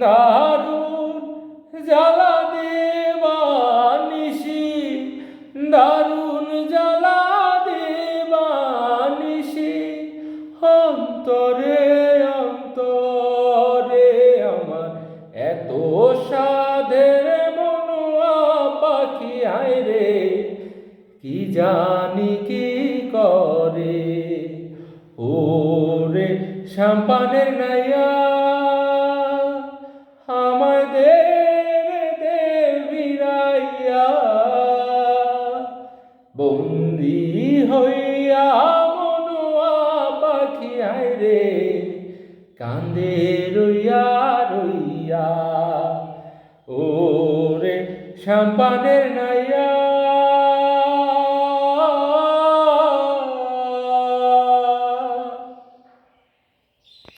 দারুণ জ্বালা দেবানিসি দারুণ জ্বালা দেবানিসি অন্তরে অন্তরে আমার এত সাধের মনোয়া পাখি আয় রে, কি জানি কি করে? ওরে, শ্যাম্পানের নাইয়া বন্দি হইয়া মনোয়া পাখি আয় রে। কান্দে রইয়া রইয়া ও রে শ্যাম্পানের নাই